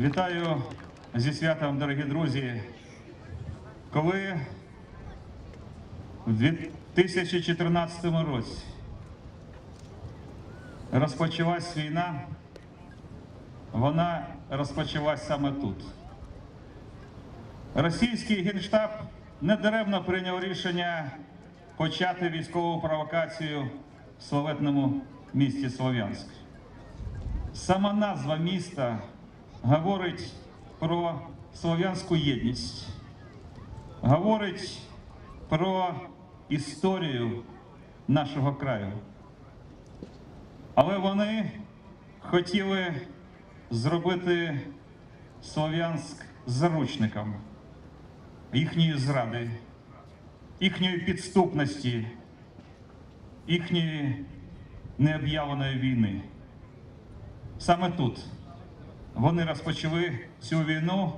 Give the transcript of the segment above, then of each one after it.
Вітаю зі святом, дорогі друзі. Коли в 2014 році розпочалась війна, вона розпочалась саме тут. Російський генштаб недаремно прийняв рішення почати військову провокацію в славетному місті Слов'янськ. Сама назва міста говорить про слов'янську єдність, говорить про історію нашого краю. Але вони хотіли зробити Слов'янськ заручником їхньої зради, їхньої підступності, їхньої необ'явленої війни. Саме тут вони розпочали цю війну,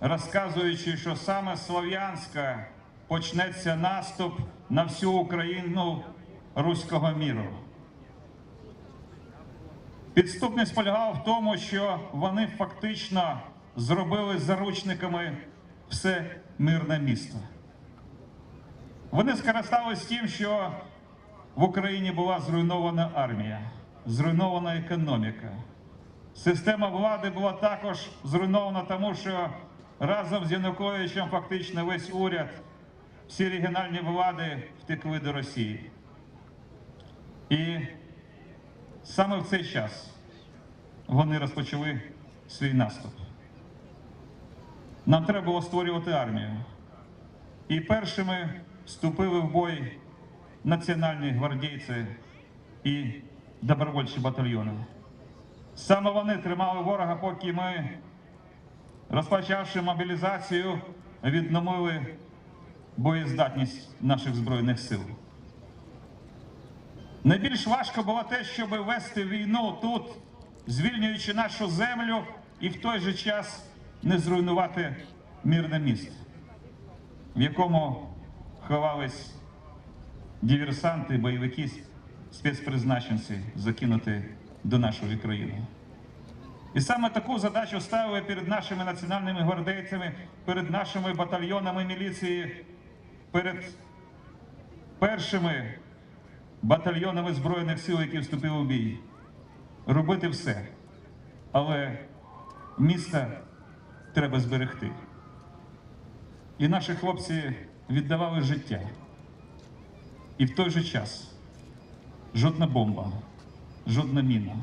розказуючи, що саме Слов'янська почнеться наступ на всю Україну руського міру. Підступність полягала в тому, що вони фактично зробили заручниками все мирне місто. Вони скористались тим, що в Україні була зруйнована армія, зруйнована економіка. Система влади була також зруйнована, тому що разом з Януковичем фактично весь уряд, всі регіональні влади втекли до Росії. І саме в цей час вони розпочали свій наступ. Нам треба було створювати армію. І першими вступили в бой національні гвардійці і добровольчі батальйони. Саме вони тримали ворога, поки ми, розпочавши мобілізацію, відновили боєздатність наших Збройних сил. Найбільш важко було те, щоб вести війну тут, звільнюючи нашу землю і в той же час не зруйнувати мирне місто, в якому ховались диверсанти, бойовики, спецпризначенці, закинуті до нашої країни. І саме таку задачу ставили перед нашими національними гвардейцями, перед нашими батальйонами міліції, перед першими батальйонами Збройних сил, які вступили в бій. Робити все. Але місто треба зберегти. І наші хлопці віддавали життя. І в той же час жодна бомба, жодна міна,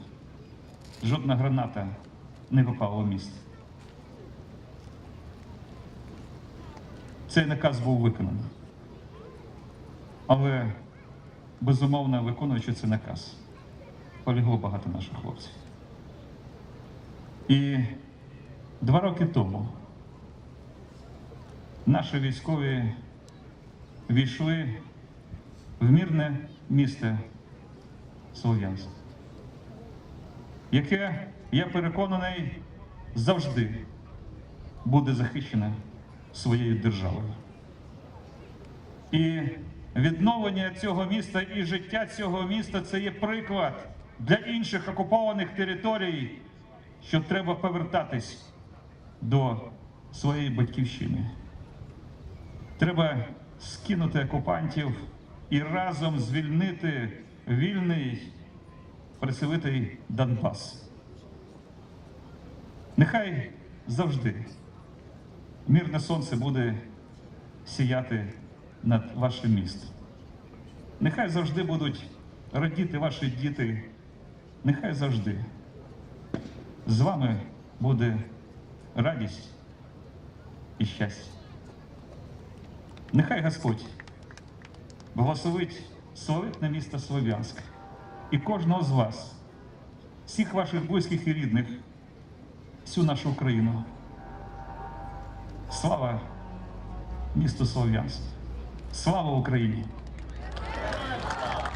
жодна граната не попала в місто. Цей наказ був виконаний. Але, безумовно, виконуючи цей наказ, полігло багато наших хлопців. І два роки тому наші військові війшли в мирне місто Слов'янськ, яке, я переконаний, завжди буде захищене своєю державою. І відновлення цього міста і життя цього міста це є приклад для інших окупованих територій, що треба повертатись до своєї батьківщини. Треба скинути окупантів і разом звільнити вільний працьовитий Донбас. Нехай завжди мирне сонце буде сіяти над вашим містом. Нехай завжди будуть радіти ваші діти. Нехай завжди з вами буде радість і щастя. Нехай Господь благословить славетне місто Слов'янськ і кожного з вас, всіх ваших близьких і рідних, всю нашу Україну. Слава місту Слов'янськ! Слава Україні!